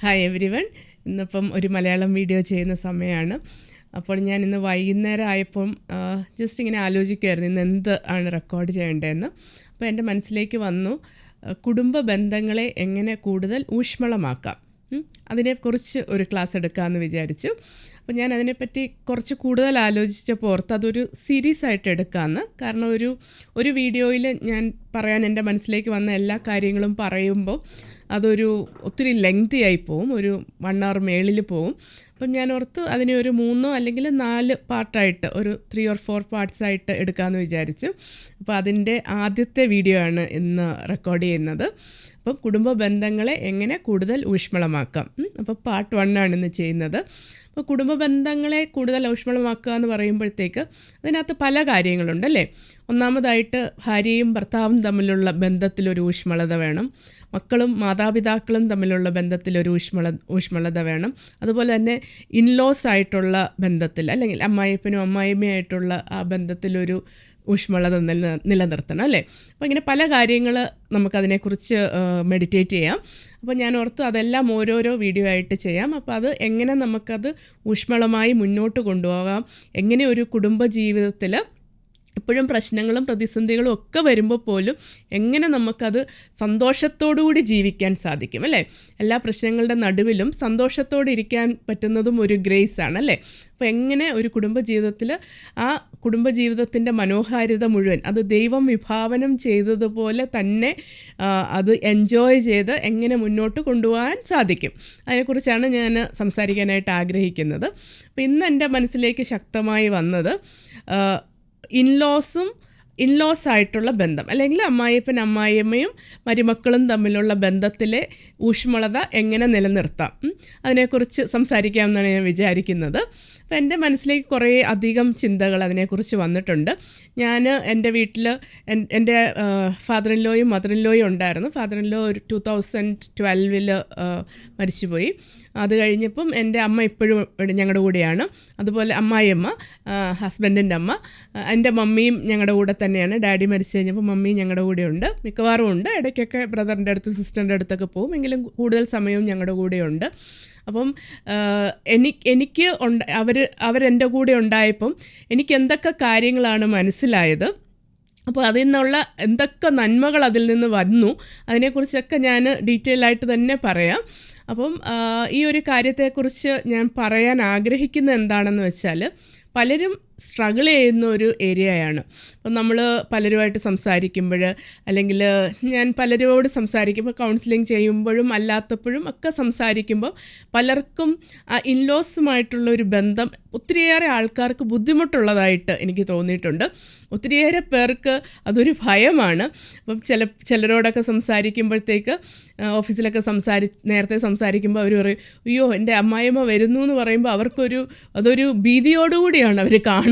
Hi every one ഇന്നിപ്പം ഒരു Malayalam video ചെയ്യുന്ന സമയമാണ് അപ്പോൾ ഞാൻ ഇന്ന് വൈകുന്നേരം ആയപ്പം ജസ്റ്റ് ഇങ്ങനെ ആലോചിക്കുമായിരുന്നു ഇന്ന് എന്ത് ആണ് റെക്കോർഡ് ചെയ്യേണ്ടതെന്ന്. അപ്പോൾ എന്റെ മനസ്സിലേക്ക് വന്നു കുടുംബ ബന്ധങ്ങളെ എങ്ങനെ കൂടുതൽ ഊഷ്മളമാക്കാം. അതിനെക്കുറിച്ച് ഒരു ക്ലാസ് എടുക്കാമെന്ന് വിചാരിച്ചു. അപ്പോൾ ഞാൻ അതിനെപ്പറ്റി കുറച്ച് കൂടുതൽ ആലോചിച്ചപ്പോൾ ഓർത്ത് അതൊരു സീരീസ് ആയിട്ട് എടുക്കാമെന്ന് കാരണം ഒരു ഒരു വീഡിയോയിൽ ഞാൻ പറയാൻ എന്റെ മനസ്സിലേക്ക് വന്ന എല്ലാ കാര്യങ്ങളും പറയുമ്പോൾ അതൊരു ഒത്തിരി ലെങ്തി ആയി പോവും. ഒരു വൺ അവർ മേളിൽ പോവും. അപ്പം ഞാൻ ഓർത്ത് അതിനെ ഒരു മൂന്നോ അല്ലെങ്കിൽ നാല് പാർട്ടായിട്ട് ഒരു ത്രീ ഓർ ഫോർ പാർട്സ് ആയിട്ട് എടുക്കാമെന്ന് വിചാരിച്ചു. അപ്പോൾ അതിന്റെ ആദ്യത്തെ വീഡിയോ ആണ് ഇന്ന് റെക്കോർഡ് ചെയ്യുന്നത്. അപ്പം കുടുംബ ബന്ധങ്ങളെ എങ്ങനെ കൂടുതൽ ഊഷ്മളമാക്കാം? അപ്പോൾ പാർട്ട് വൺ ആണ് ഇന്ന് ചെയ്യുന്നത്. അപ്പോൾ കുടുംബ ബന്ധങ്ങളെ കൂടുതൽ ഊഷ്മളമാക്കുക എന്ന് പറയുമ്പോഴത്തേക്ക് അതിനകത്ത് പല കാര്യങ്ങളുണ്ട് അല്ലേ? ഒന്നാമതായിട്ട് ഭാര്യയും ഭർത്താവും തമ്മിലുള്ള ബന്ധത്തിലൊരു ഊഷ്മളത വേണം. മക്കളും മാതാപിതാക്കളും തമ്മിലുള്ള ബന്ധത്തിൽ ഒരു ഊഷ്മള ഊഷ്മളത വേണം. അതുപോലെ തന്നെ ഇൻലോസ് ആയിട്ടുള്ള ബന്ധത്തിൽ അല്ലെങ്കിൽ അമ്മായിപ്പനും അമ്മായിമ്മയായിട്ടുള്ള ആ ബന്ധത്തിലൊരു ഊഷ്മളത നില നിലനിർത്തണം അല്ലേ? അപ്പോൾ ഇങ്ങനെ പല കാര്യങ്ങൾ നമുക്കതിനെക്കുറിച്ച് മെഡിറ്റേറ്റ് ചെയ്യാം. അപ്പോൾ ഞാൻ ഓർത്ത് അതെല്ലാം ഓരോരോ വീഡിയോ ആയിട്ട് ചെയ്യാം. അപ്പോൾ അത് എങ്ങനെ നമുക്കത് ഊഷ്മളമായി മുന്നോട്ട് കൊണ്ടുപോകാം? എങ്ങനെ ഒരു കുടുംബ ജീവിതത്തിൽ എപ്പോഴും പ്രശ്നങ്ങളും പ്രതിസന്ധികളും ഒക്കെ വരുമ്പോൾ പോലും എങ്ങനെ നമുക്കത് സന്തോഷത്തോടുകൂടി ജീവിക്കാൻ സാധിക്കും അല്ലേ? എല്ലാ പ്രശ്നങ്ങളുടെ നടുവിലും സന്തോഷത്തോടെ ഇരിക്കാൻ പറ്റുന്നതും ഒരു ഗ്രേസ് ആണ് അല്ലേ? അപ്പോൾ എങ്ങനെ ഒരു കുടുംബജീവിതത്തിൽ ആ കുടുംബജീവിതത്തിന്റെ മനോഹാരിത മുഴുവൻ അത് ദൈവം വിഭാവനം ചെയ്തതുപോലെ തന്നെ അത് എൻജോയ് ചെയ്ത് എങ്ങനെ മുന്നോട്ട് കൊണ്ടുപോകാൻ സാധിക്കും? അതിനെക്കുറിച്ചാണ് ഞാൻ സംസാരിക്കാനായിട്ട് ആഗ്രഹിക്കുന്നത്. അപ്പോൾ ഇന്ന് എന്റെ മനസ്സിലേക്ക് ശക്തമായി വന്നത് ഇൻലോസും ഇൻലോസ് ആയിട്ടുള്ള ബന്ധം. അല്ലെങ്കിൽ അമ്മായിയപ്പൻ അമ്മായിയമ്മയും മരുമക്കളും തമ്മിലുള്ള ബന്ധത്തിലെ ഊഷ്മളത എങ്ങനെ നിലനിർത്താം? അതിനെക്കുറിച്ച് സംസാരിക്കാമെന്നാണ് ഞാൻ വിചാരിക്കുന്നത്. അപ്പോൾ എന്റെ മനസ്സിലേക്ക് കുറേ അധികം ചിന്തകൾ അതിനെക്കുറിച്ച് വന്നിട്ടുണ്ട്. ഞാൻ എന്റെ വീട്ടിൽ എന്റെ ഫാദർ ഇൻ ലോയും മദർ ഇൻ ലോയും ഉണ്ടായിരുന്നു. ഫാദർ ഇൻ ലോ ഒരു ടു തൗസൻഡ് ട്വൽവിൽ മരിച്ചുപോയി. അത് കഴിഞ്ഞപ്പം എന്റെ അമ്മ ഇപ്പോഴും ഞങ്ങളുടെ കൂടെയാണ്. അതുപോലെ അമ്മായിയമ്മ ഹസ്ബൻഡിന്റെ അമ്മ എന്റെ മമ്മിയും ഞങ്ങളുടെ കൂടെ തന്നെയാണ്. ഡാഡി മരിച്ചു കഴിഞ്ഞപ്പോൾ മമ്മിയും ഞങ്ങളുടെ കൂടെ ഉണ്ട് മിക്കവാറും ഉണ്ട്. ഇടയ്ക്കൊക്കെ ബ്രദറിന്റെ അടുത്തും സിസ്റ്ററിന്റെ അടുത്തൊക്കെ പോകും. എങ്കിലും കൂടുതൽ സമയവും ഞങ്ങളുടെ കൂടെയുണ്ട്. അപ്പം എനിക്ക് എനിക്ക് ഉണ്ട അവർ അവരെന്റെ കൂടെ ഉണ്ടായപ്പം എനിക്ക് എന്തൊക്കെ കാര്യങ്ങളാണ് മനസ്സിലായത്. അപ്പോൾ അതിൽ നിന്നുള്ള എന്തൊക്കെ നന്മകൾ അതിൽ നിന്ന് വന്നു അതിനെക്കുറിച്ചൊക്കെ ഞാൻ ഡീറ്റെയിൽ ആയിട്ട് തന്നെ പറയാം. അപ്പം ഈ ഒരു കാര്യത്തെക്കുറിച്ച് ഞാൻ പറയാൻ ആഗ്രഹിക്കുന്ന എന്താണെന്ന് വെച്ചാൽ പലരും സ്ട്രഗിൾ ചെയ്യുന്ന ഒരു ഏരിയയാണ് അപ്പം നമ്മൾ പലരുമായിട്ട് സംസാരിക്കുമ്പോൾ അല്ലെങ്കിൽ ഞാൻ പലരോട് സംസാരിക്കുമ്പോൾ കൗൺസിലിംഗ് ചെയ്യുമ്പോഴും അല്ലാത്തപ്പോഴും ഒക്കെ സംസാരിക്കുമ്പോൾ പലർക്കും ഇൻലോസുമായിട്ടുള്ള ഒരു ബന്ധം ഒത്തിരിയേറെ ആൾക്കാർക്ക് ബുദ്ധിമുട്ടുള്ളതായിട്ട് എനിക്ക് തോന്നിയിട്ടുണ്ട്. ഒത്തിരിയേറെ പേർക്ക് അതൊരു ഭയമാണ്. അപ്പം ചില ചിലരോടൊക്കെ സംസാരിക്കുമ്പോഴത്തേക്ക് ഓഫീസിലൊക്കെ സംസാരി നേരത്തെ സംസാരിക്കുമ്പോൾ അവർ പറയും അയ്യോ എന്റെ അമ്മായിമ്മ വരുന്നു എന്ന് പറയുമ്പോൾ അവർക്കൊരു അതൊരു ഭീതിയോടുകൂടിയാണ് അവർ കാണുന്നത്.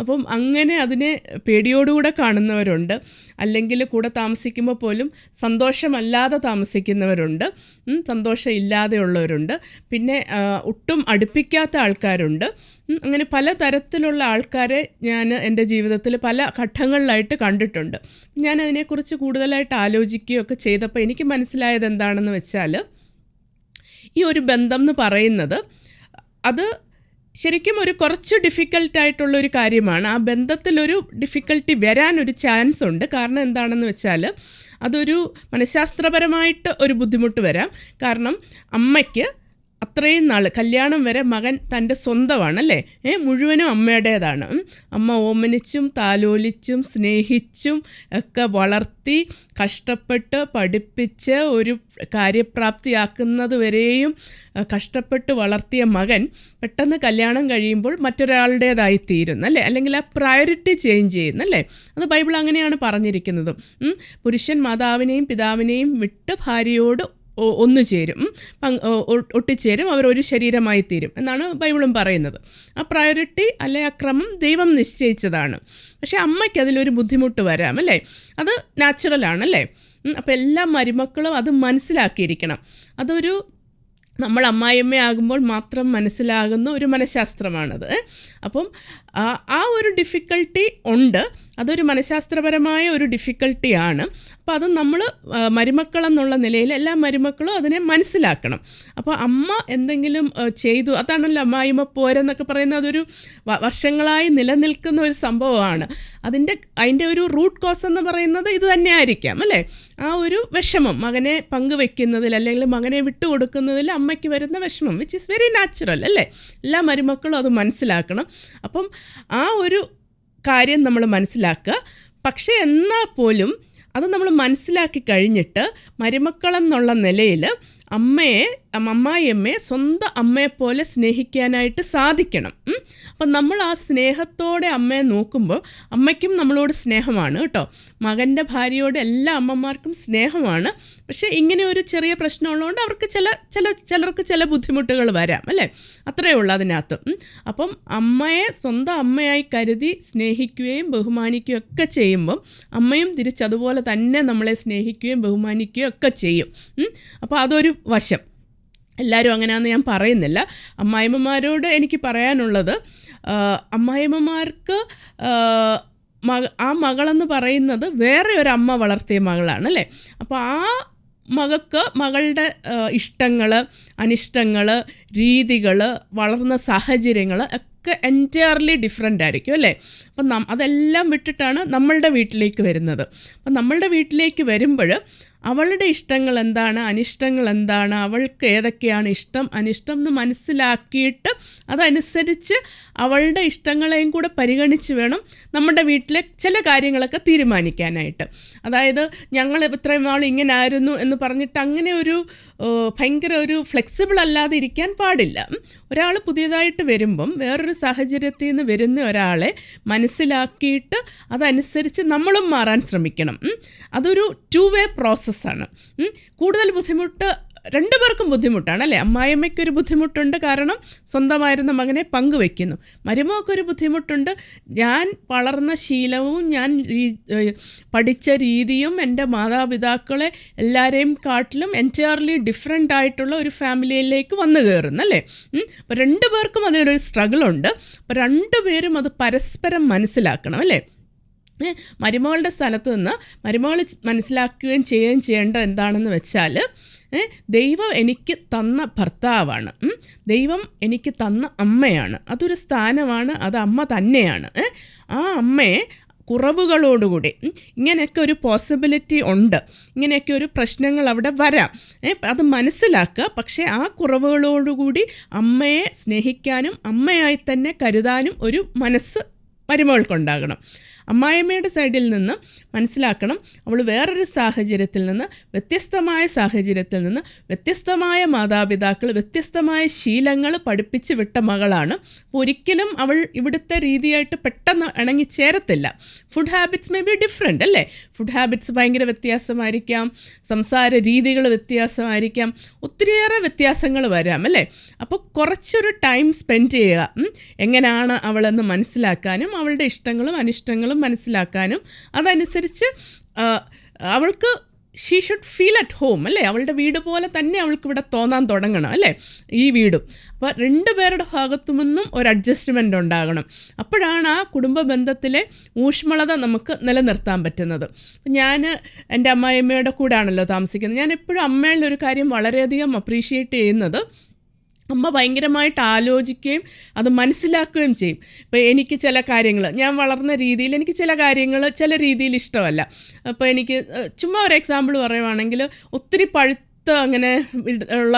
അപ്പം അങ്ങനെ അതിനെ പേടിയോടുകൂടെ കാണുന്നവരുണ്ട്. അല്ലെങ്കിൽ കൂടെ താമസിക്കുമ്പോൾ പോലും സന്തോഷമല്ലാതെ താമസിക്കുന്നവരുണ്ട്. സന്തോഷം ഇല്ലാതെയുള്ളവരുണ്ട് പിന്നെ ഒട്ടും അടുപ്പിക്കാത്ത ആൾക്കാരുണ്ട്. അങ്ങനെ പല തരത്തിലുള്ള ആൾക്കാരെ ഞാൻ എന്റെ ജീവിതത്തിൽ പല ഘട്ടങ്ങളിലായിട്ട് കണ്ടിട്ടുണ്ട്. ഞാൻ അതിനെക്കുറിച്ച് കൂടുതലായിട്ട് ആലോചിക്കുകയൊക്കെ ചെയ്തപ്പോൾ എനിക്ക് മനസ്സിലായത് എന്താണെന്ന് വെച്ചാൽ ഈ ഒരു ബന്ധം എന്ന് പറയുന്നത് അത് ശരിക്കും ഒരു കുറച്ച് ഡിഫിക്കൽട്ടായിട്ടുള്ള ഒരു കാര്യമാണ്. ആ ബന്ധത്തിലൊരു ഡിഫിക്കൽട്ടി വരാനൊരു ചാൻസ് ഉണ്ട്. കാരണം എന്താണെന്ന് വെച്ചാൽ അതൊരു മനഃശാസ്ത്രപരമായിട്ട് ഒരു ബുദ്ധിമുട്ട് വരാം. കാരണം അമ്മയ്ക്ക് അത്രയും നാൾ കല്യാണം വരെ മകൻ തന്റെ സ്വന്തമാണ് അല്ലേ ഏ മുഴുവനും അമ്മയുടേതാണ്. അമ്മ ഓമനിച്ചും താലോലിച്ചും സ്നേഹിച്ചും ഒക്കെ വളർത്തി കഷ്ടപ്പെട്ട് പഠിപ്പിച്ച് ഒരു കാര്യപ്രാപ്തിയാക്കുന്നത് വരെയും കഷ്ടപ്പെട്ട് വളർത്തിയ മകൻ പെട്ടെന്ന് കല്യാണം കഴിയുമ്പോൾ മറ്റൊരാളുടേതായി തീരുന്നു അല്ലേ? അല്ലെങ്കിൽ ആ പ്രയോറിറ്റി ചേഞ്ച് ചെയ്യുന്നല്ലേ അത് ബൈബിൾ അങ്ങനെയാണ് പറഞ്ഞിരിക്കുന്നത്. പുരുഷൻ മാതാവിനെയും പിതാവിനെയും വിട്ട് ഭാര്യയോട് ഒന്നു ചേരും. ഒട്ടിച്ചേരും അവർ ഒരു ശരീരമായി തീരും എന്നാണ് ബൈബിളും പറയുന്നത്. ആ പ്രയോറിറ്റി അല്ലെ അക്രമം ക്രമം ദൈവം നിശ്ചയിച്ചതാണ്. പക്ഷേ അമ്മയ്ക്ക് അതിലൊരു ബുദ്ധിമുട്ട് വരാം അല്ലേ? അത് നാച്ചുറലാണ് അല്ലേ? അപ്പോൾ എല്ലാ മരുമക്കളും അത് മനസ്സിലാക്കിയിരിക്കണം. അതൊരു നമ്മൾ അമ്മായിയമ്മയാകുമ്പോൾ മാത്രം മനസ്സിലാകുന്ന ഒരു മനഃശാസ്ത്രമാണത്. അപ്പം ആ- ഒരു ഡിഫിക്കൽട്ടി ഉണ്ട്. അതൊരു മനഃശാസ്ത്രപരമായ ഒരു ഡിഫിക്കൽട്ടിയാണ് അപ്പോൾ അത് നമ്മൾ മരുമക്കളെന്നുള്ള നിലയിൽ എല്ലാ മരുമക്കളും അതിനെ മനസ്സിലാക്കണം. അപ്പോൾ അമ്മ എന്തെങ്കിലും ചെയ്തു അതാണല്ലോ അമ്മായിമ്മ പോരെന്നൊക്കെ പറയുന്നത് അതൊരു വർഷങ്ങളായി നിലനിൽക്കുന്ന ഒരു സംഭവമാണ്. അതിന്റെ അതിന്റെ ഒരു റൂട്ട് കോസ് എന്ന് പറയുന്നത് ഇത് തന്നെ ആയിരിക്കാം അല്ലേ? ആ ഒരു വിഷമം മകനെ പങ്കുവെക്കുന്നതിൽ അല്ലെങ്കിൽ മകനെ വിട്ടുകൊടുക്കുന്നതിൽ അമ്മയ്ക്ക് വരുന്ന വിഷമം വിച്ച് ഇസ് വെരി നാച്ചുറൽ അല്ലേ? എല്ലാ മരുമക്കളും അത് മനസ്സിലാക്കണം. അപ്പം ആ ഒരു കാര്യം നമ്മൾ മനസ്സിലാക്കുക. പക്ഷേ എന്നാൽ പോലും അത് നമ്മൾ മനസ്സിലാക്കി കഴിഞ്ഞിട്ട് മരുമക്കളെന്നുള്ള നിലയിൽ അമ്മയെ അമ്മ- അമ്മായിയമ്മയെ സ്വന്തം അമ്മയെപ്പോലെ സ്നേഹിക്കാനായിട്ട് സാധിക്കണം. അപ്പം നമ്മൾ ആ സ്നേഹത്തോടെ അമ്മയെ നോക്കുമ്പോൾ അമ്മയ്ക്കും നമ്മളോട് സ്നേഹമാണ് കേട്ടോ. മകന്റെ ഭാര്യയോട് എല്ലാ അമ്മമാർക്കും സ്നേഹമാണ്. പക്ഷേ ഇങ്ങനെ ഒരു ചെറിയ പ്രശ്നമുള്ളതുകൊണ്ട് അവർക്ക് ചില ചില ചിലർക്ക് ചില ബുദ്ധിമുട്ടുകൾ വരാം അല്ലേ? അത്രയേ ഉള്ളൂ അതിനകത്ത്. അപ്പം അമ്മയെ സ്വന്തം അമ്മയായി കരുതി സ്നേഹിക്കുകയും ബഹുമാനിക്കുകയും ഒക്കെ ചെയ്യുമ്പം അമ്മയും തിരിച്ചതുപോലെ തന്നെ നമ്മളെ സ്നേഹിക്കുകയും ബഹുമാനിക്കുകയും ഒക്കെ ചെയ്യും. അപ്പോൾ അതൊരു വശം. എല്ലാവരും അങ്ങനെയാണെന്ന് ഞാൻ പറയുന്നില്ല. അമ്മായിമ്മമാരോട് എനിക്ക് പറയാനുള്ളത് അമ്മായിമ്മമാർക്ക് മക ആ മകളെന്ന് പറയുന്നത് വേറെ ഒരു അമ്മ വളർത്തിയ മകളാണ് അല്ലേ? അപ്പോൾ ആ മകൾക്ക് മകളുടെ ഇഷ്ടങ്ങൾ അനിഷ്ടങ്ങൾ രീതികൾ വളർന്ന സാഹചര്യങ്ങൾ ഒക്കെ എന്റയർലി ഡിഫറെന്റ് ആയിരിക്കും അല്ലേ? അപ്പം നം അതെല്ലാം വിട്ടിട്ടാണ് നമ്മളുടെ വീട്ടിലേക്ക് വരുന്നത്. അപ്പം നമ്മളുടെ വീട്ടിലേക്ക് വരുമ്പോൾ അവളുടെ ഇഷ്ടങ്ങൾ എന്താണ് അനിഷ്ടങ്ങൾ എന്താണ് അവൾക്ക് ഏതൊക്കെയാണ് ഇഷ്ടം? അനിഷ്ടം എന്ന് മനസ്സിലാക്കിയിട്ട് അതനുസരിച്ച് അവളുടെ ഇഷ്ടങ്ങളെയും കൂടെ പരിഗണിച്ച് വേണം നമ്മുടെ വീട്ടിലെ ചില കാര്യങ്ങളൊക്കെ തീരുമാനിക്കാനായിട്ട്. അതായത് ഞങ്ങൾ ഇത്രയും നാൾ ഇങ്ങനെ ആയിരുന്നു എന്ന് പറഞ്ഞിട്ട് അങ്ങനെ ഒരു ഭയങ്കര ഒരു ഫ്ലെക്സിബിൾ അല്ലാതെ ഇരിക്കാൻ പാടില്ല. ഒരാൾ പുതിയതായിട്ട് വരുമ്പം വേറൊരു സാഹചര്യത്തിൽ നിന്ന് വരുന്ന ഒരാളെ മനസ്സിലാക്കിയിട്ട് അതനുസരിച്ച് നമ്മളും മാറാൻ ശ്രമിക്കണം. അതൊരു ടു വേ പ്രോസസ്സാണ് കൂടുതൽ ബുദ്ധിമുട്ട് രണ്ടു പേർക്കും ബുദ്ധിമുട്ടാണ് അല്ലേ? അമ്മായിയമ്മയ്ക്ക് ഒരു ബുദ്ധിമുട്ടുണ്ട് കാരണം സ്വന്തമായിരുന്ന മകനെ പങ്കുവെക്കുന്നു. മരുമോക്കൊരു ബുദ്ധിമുട്ടുണ്ട്. ഞാൻ വളർന്ന ശീലവും ഞാൻ പഠിച്ച രീതിയും എന്റെ മാതാപിതാക്കളെ എല്ലാവരെയും കാട്ടിലും എന്റയർലി ഡിഫറെന്റ് ആയിട്ടുള്ള ഒരു ഫാമിലിയിലേക്ക് വന്നു കയറുന്നു അല്ലേ? അപ്പോൾ രണ്ടു പേർക്കും അതിനൊരു സ്ട്രഗിളുണ്ട് അപ്പോൾ രണ്ടുപേരും അത് പരസ്പരം മനസ്സിലാക്കണം അല്ലേ? മരുമകളുടെ സ്ഥലത്ത് നിന്ന് മരുമകൾ മനസ്സിലാക്കുകയും ചെയ്യുകയും ചെയ്യേണ്ടത് എന്താണെന്ന് വെച്ചാൽ ദൈവം എനിക്ക് തന്ന ഭർത്താവാണ്. ദൈവം എനിക്ക് തന്ന അമ്മയാണ്. അതൊരു സ്ഥാനമാണ് അത് അമ്മ തന്നെയാണ്. ആ അമ്മയെ കുറവുകളോടുകൂടി ഇങ്ങനെയൊക്കെ ഒരു പോസിബിലിറ്റി ഉണ്ട്. ഇങ്ങനെയൊക്കെ ഒരു പ്രശ്നങ്ങൾ അവിടെ വരാം. അത് മനസ്സിലാക്കുക. പക്ഷേ ആ കുറവുകളോടുകൂടി അമ്മയെ സ്നേഹിക്കാനും അമ്മയായി തന്നെ കരുതാനും ഒരു മനസ്സ് മരുമകൾക്കുണ്ടാകണം അമ്മായിയമ്മയുടെ സൈഡിൽ നിന്ന് മനസ്സിലാക്കണം അവൾ വേറൊരു സാഹചര്യത്തിൽ നിന്ന് വ്യത്യസ്തമായ സാഹചര്യത്തിൽ നിന്ന് വ്യത്യസ്തമായ മാതാപിതാക്കൾ വ്യത്യസ്തമായ ശീലങ്ങൾ പഠിപ്പിച്ച് വിട്ട മകളാണ്. ഒരിക്കലും അവൾ ഇവിടുത്തെ രീതിയായിട്ട് പെട്ടെന്ന് ഇണങ്ങിച്ചേരത്തില്ല food habits may be different അല്ലേ? ഫുഡ് ഹാബിറ്റ്സ് ഭയങ്കര വ്യത്യാസമായിരിക്കാം. സംസാര രീതികൾ വ്യത്യാസമായിരിക്കാം. ഒത്തിരിയേറെ വ്യത്യാസങ്ങൾ വരാം അല്ലേ? അപ്പോൾ കുറച്ചൊരു ടൈം സ്പെൻഡ് ചെയ്യുക. എങ്ങനെയാണ് അവളെന്ന് മനസ്സിലാക്കാനും അവളുടെ ഇഷ്ടങ്ങളും അനിഷ്ടങ്ങളും മനസ്സിലാക്കാനും അതനുസരിച്ച് അവൾക്ക് she should feel at home അല്ലേ? അവളുടെ വീട് പോലെ തന്നെ അവൾക്ക് ഇവിടെ തോന്നാൻ തുടങ്ങണം അല്ലേ? ഈ വീടും. അപ്പോൾ രണ്ട് പേരുടെ ഭാഗത്തു നിന്നും ഒരു അഡ്ജസ്റ്റ്മെന്റ് ഉണ്ടാകണം. അപ്പോഴാണ് ആ കുടുംബ ബന്ധത്തിലെ ഊഷ്മളത നമുക്ക് നിലനിർത്താൻ പറ്റുന്നത്. ഞാൻ എന്റെ അമ്മായിയമ്മയുടെ കൂടെയാണല്ലോ താമസിക്കുന്നത്. ഞാൻ എപ്പോഴും അമ്മയുടെ ഒരു കാര്യം വളരെയധികം അപ്രീഷിയേറ്റ് ചെയ്യുന്നത്. അമ്മ ഭയങ്കരമായിട്ട് ആലോചിക്കുകയും അത് മനസ്സിലാക്കുകയും ചെയ്യും. ഇപ്പോൾ എനിക്ക് ചില കാര്യങ്ങൾ ഞാൻ വളർന്ന രീതിയിൽ എനിക്ക് ചില കാര്യങ്ങൾ ചില രീതിയിൽ ഇഷ്ടമല്ല. അപ്പോൾ എനിക്ക് ചുമ്മാ ഒരു എക്സാമ്പിൾ പറയുവാണെങ്കിൽ ഒത്തിരി പഴുത്ത അങ്ങനെ ഉള്ള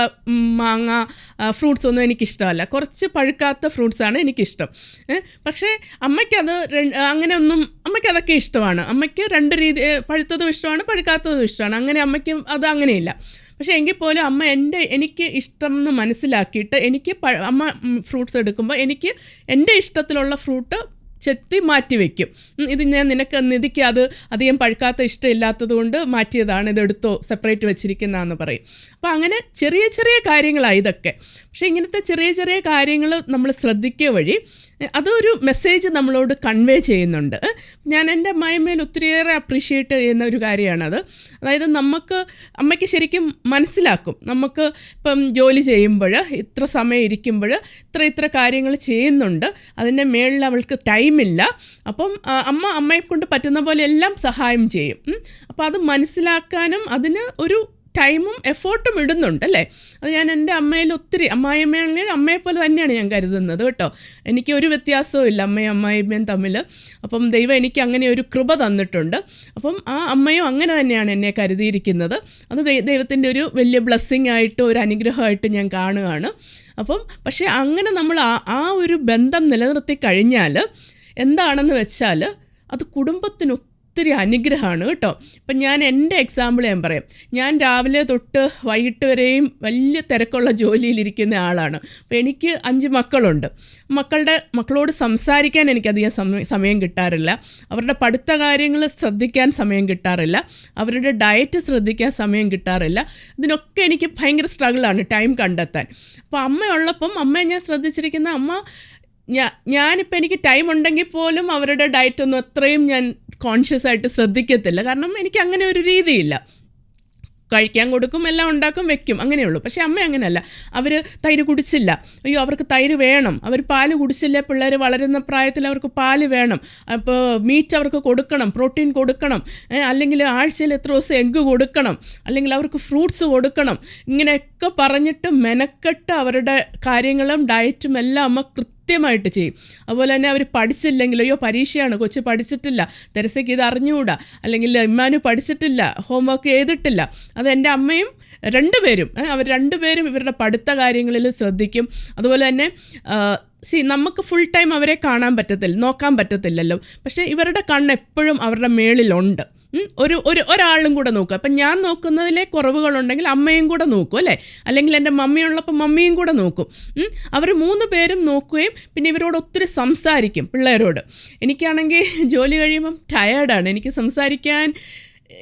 മാങ്ങ ഫ്രൂട്ട്സ് ഒന്നും എനിക്കിഷ്ടമല്ല. കുറച്ച് പഴുക്കാത്ത ഫ്രൂട്ട്സാണ് എനിക്കിഷ്ടം. പക്ഷേ അമ്മയ്ക്കത് അങ്ങനെ ഒന്നും അമ്മയ്ക്ക് അതൊക്കെ ഇഷ്ടമാണ്. അമ്മയ്ക്ക് രണ്ട് രീതി പഴുത്തതും ഇഷ്ടമാണ് പഴുക്കാത്തതും ഇഷ്ടമാണ്. അങ്ങനെ അമ്മയ്ക്ക് അത് അങ്ങനെയില്ല. പക്ഷേ എങ്കിൽ പോലും അമ്മ എന്റെ എനിക്ക് ഇഷ്ടം എന്ന് മനസ്സിലാക്കിയിട്ട് എനിക്ക് അമ്മ ഫ്രൂട്ട്സ് എടുക്കുമ്പോൾ എനിക്ക് എന്റെ ഇഷ്ടത്തിലുള്ള ഫ്രൂട്ട് ചെത്തി മാറ്റി വെക്കും. ഇത് ഞാൻ നിനക്ക് നിധിക്ക് അത് അധികം പഴുക്കാത്ത ഇഷ്ടമില്ലാത്തത് കൊണ്ട് മാറ്റിയതാണ് ഇത് എടുത്തോ സെപ്പറേറ്റ് വെച്ചിരിക്കുന്നതെന്ന് പറയും. അപ്പോൾ അങ്ങനെ ചെറിയ ചെറിയ കാര്യങ്ങളാണ് ഇതൊക്കെ. പക്ഷേ ഇങ്ങനത്തെ ചെറിയ ചെറിയ കാര്യങ്ങൾ നമ്മൾ ശ്രദ്ധിക്കുക വഴി അതൊരു മെസ്സേജ് നമ്മളോട് കൺവേ ചെയ്യുന്നുണ്ട്. ഞാൻ എന്റെ അമ്മായിമ്മയിൽ ഒത്തിരിയേറെ അപ്രീഷിയേറ്റ് ചെയ്യുന്ന ഒരു കാര്യമാണത്. അതായത് നമുക്ക് അമ്മയ്ക്ക് ശരിക്കും മനസ്സിലാക്കും. നമുക്ക് ഇപ്പം ജോലി ചെയ്യുമ്പോൾ ഇത്ര സമയം ഇരിക്കുമ്പോൾ ഇത്ര ഇത്ര കാര്യങ്ങൾ ചെയ്യുന്നുണ്ട്. അതിന്റെ മേളിൽ അവൾക്ക് ടൈമില്ല. അപ്പം അമ്മ അമ്മയെ കൊണ്ട് പറ്റുന്ന പോലെ എല്ലാം സഹായം ചെയ്യും. അപ്പോൾ അത് മനസ്സിലാക്കാനും അതിന് ഒരു ടൈമും എഫേർട്ടും ഇടുന്നുണ്ട് അല്ലേ? അത് ഞാൻ എന്റെ അമ്മയിൽ ഒത്തിരി അമ്മായിയമ്മയാണെങ്കിൽ അമ്മയെ പോലെ തന്നെയാണ് ഞാൻ കരുതുന്നത് കേട്ടോ. എനിക്ക് ഒരു വ്യത്യാസവും ഇല്ല അമ്മയും അമ്മായിയമ്മയും തമ്മിൽ. അപ്പം ദൈവം എനിക്ക് അങ്ങനെ ഒരു കൃപ തന്നിട്ടുണ്ട്. അപ്പം ആ അമ്മയും അങ്ങനെ തന്നെയാണ് എന്നെ കരുതിയിരിക്കുന്നത്. അത് ദൈവത്തിന്റെ ഒരു വലിയ ബ്ലെസ്സിങ് ആയിട്ട് ഒരു അനുഗ്രഹമായിട്ട് ഞാൻ കാണുകയാണ്. അപ്പം പക്ഷേ അങ്ങനെ നമ്മൾ ആ ആ ഒരു ബന്ധം നിലനിർത്തി കഴിഞ്ഞാൽ എന്താണെന്ന് വെച്ചാൽ അത് കുടുംബത്തിന് ഒത്തിരി അനുഗ്രഹമാണ് കേട്ടോ. ഇപ്പം ഞാൻ എന്റെ എക്സാമ്പിൾ ഞാൻ പറയാം. ഞാൻ രാവിലെ തൊട്ട് വൈകിട്ട് വരെയും വലിയ തിരക്കുള്ള ജോലിയിലിരിക്കുന്ന ആളാണ്. അപ്പോൾ എനിക്ക് അഞ്ച് മക്കളുണ്ട്. മക്കളുടെ മക്കളോട് സംസാരിക്കാൻ എനിക്കധികം സമയം കിട്ടാറില്ല. അവരുടെ പഠിത്ത കാര്യങ്ങൾ ശ്രദ്ധിക്കാൻ സമയം കിട്ടാറില്ല. അവരുടെ ഡയറ്റ് ശ്രദ്ധിക്കാൻ സമയം കിട്ടാറില്ല. ഇതിനൊക്കെ എനിക്ക് ഭയങ്കര സ്ട്രഗിളാണ് ടൈം കണ്ടെത്താൻ. അപ്പോൾ അമ്മയുള്ളപ്പം അമ്മയെ ഞാൻ ശ്രദ്ധിച്ചിരിക്കുന്ന അമ്മ ഞാ ഞാനിപ്പോൾ എനിക്ക് ടൈം ഉണ്ടെങ്കിൽ പോലും അവരുടെ ഡയറ്റൊന്നും അത്രയും ഞാൻ കോൺഷ്യസ് ആയിട്ട് ശ്രദ്ധിക്കത്തില്ല. കാരണം എനിക്ക് അങ്ങനെ ഒരു രീതിയില്ല. കഴിക്കാൻ കൊടുക്കും എല്ലാം ഉണ്ടാക്കും വെക്കും അങ്ങനെയുള്ളൂ പക്ഷേ അമ്മ അങ്ങനെയല്ല. അവർ തൈര് കുടിച്ചില്ല. അയ്യോ അവർക്ക് തൈര് വേണം. അവർ പാൽ കുടിച്ചില്ല? പിള്ളേർ വളരുന്ന പ്രായത്തിൽ അവർക്ക് പാൽ വേണം. അപ്പോൾ മീറ്റ് അവർക്ക് കൊടുക്കണം പ്രോട്ടീൻ കൊടുക്കണം. അല്ലെങ്കിൽ ആഴ്ചയിൽ എത്ര ദിവസം എഗ്ഗ് കൊടുക്കണം. അല്ലെങ്കിൽ അവർക്ക് ഫ്രൂട്ട്സ് കൊടുക്കണം. ഇങ്ങനെയൊക്കെ പറഞ്ഞിട്ട് മെനക്കെട്ട് അവരുടെ കാര്യങ്ങളും ഡയറ്റും എല്ലാം അമ്മ കൃത്യമായിട്ട് ചെയ്യും. അതുപോലെ തന്നെ അവർ പഠിച്ചില്ലെങ്കിൽ അയ്യോ പരീക്ഷയാണ് കൊച്ചു പഠിച്ചിട്ടില്ല തെരസയ്ക്ക് ഇത് അറിഞ്ഞുകൂടാ അല്ലെങ്കിൽ ഇമ്മാനു പഠിച്ചിട്ടില്ല ഹോംവർക്ക് ചെയ്തിട്ടില്ല. അത് എന്റെ അമ്മയും രണ്ടുപേരും അവർ രണ്ടുപേരും ഇവരുടെ പഠിത്ത കാര്യങ്ങളിൽ ശ്രദ്ധിക്കും. അതുപോലെ തന്നെ സി നമുക്ക് ഫുൾ ടൈം അവരെ കാണാൻ പറ്റത്തില്ല നോക്കാൻ പറ്റത്തില്ലല്ലോ. പക്ഷേ ഇവരുടെ കണ്ണ് എപ്പോഴും അവരുടെ മേളിലുണ്ട്. ഒരു ഒരു ഒരാളും കൂടെ നോക്കും. അപ്പം ഞാൻ നോക്കുന്നതിലെ കുറവുകളുണ്ടെങ്കിൽ അമ്മയും കൂടെ നോക്കും അല്ലേ? അല്ലെങ്കിൽ എന്റെ മമ്മിയുള്ളപ്പോൾ മമ്മിയും കൂടെ നോക്കും. അവർ മൂന്ന് പേരും നോക്കുകയും പിന്നെ ഇവരോട് ഒത്തിരി സംസാരിക്കും പിള്ളേരോട്. എനിക്കാണെങ്കിൽ ജോലി കഴിയുമ്പം ടയേർഡാണ് എനിക്ക് സംസാരിക്കാൻ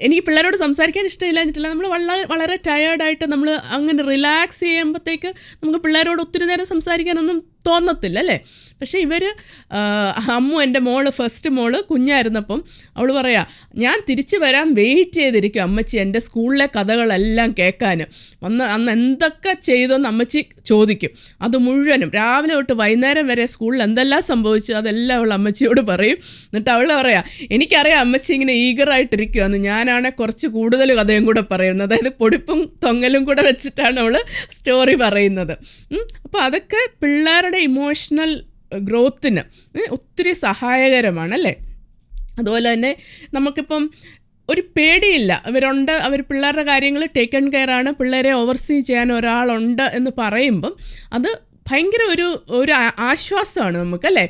എനിക്ക് പിള്ളേരോട് സംസാരിക്കാൻ ഇഷ്ടമില്ലാഞ്ഞിട്ടില്ല നമ്മൾ വളരെ വളരെ ടയേർഡായിട്ട് നമ്മൾ അങ്ങനെ റിലാക്സ് ചെയ്യുമ്പോഴത്തേക്ക് നമുക്ക് പിള്ളേരോട് ഒത്തിരി നേരം സംസാരിക്കാനൊന്നും തോന്നത്തില്ല അല്ലേ പക്ഷേ ഇവർ അമ്മു എന്റെ മോൾ ഫസ്റ്റ് മോൾ കുഞ്ഞായിരുന്നപ്പം അവൾ പറയാ ഞാൻ തിരിച്ചു വരാൻ വെയിറ്റ് ചെയ്തിരിക്കും അമ്മച്ചി എന്റെ സ്കൂളിലെ കഥകളെല്ലാം കേൾക്കാൻ വന്ന് അന്ന് എന്തൊക്കെ ചെയ്തെന്ന് അമ്മച്ചി ചോദിക്കും. അത് മുഴുവനും രാവിലെ തൊട്ട് വൈകുന്നേരം വരെ സ്കൂളിൽ എന്തെല്ലാം സംഭവിച്ചു അതെല്ലാം അവൾ അമ്മച്ചിയോട് പറയും. എന്നിട്ട് അവൾ പറയാ എനിക്കറിയാം അമ്മച്ചി ഇങ്ങനെ ഈഗറായിട്ടിരിക്കുമെന്ന് ഞാനാണെ കുറച്ച് കൂടുതൽ കഥയും കൂടെ പറയുന്നത്. അതായത് പൊടിപ്പും തൊങ്ങലും കൂടെ വെച്ചിട്ടാണ് അവൾ സ്റ്റോറി പറയുന്നത്. അപ്പോൾ അതൊക്കെ പിള്ളേരുടെ ഇമോഷണൽ ഗ്രോത്തിന് ഒത്തിരി സഹായകരമാണ് അല്ലേ അതുപോലെ തന്നെ നമുക്കിപ്പം ഒരു പേടിയില്ല. അവരുണ്ട് അവർ പിള്ളേരുടെ കാര്യങ്ങൾ ടേക്കൺ കെയർ ആണ്. പിള്ളേരെ ഓവർസീ ചെയ്യാൻ ഒരാളുണ്ട് എന്ന് പറയുമ്പം അത് ഭയങ്കര ഒരു ഒരു ആശ്വാസമാണ് നമുക്കല്ലേ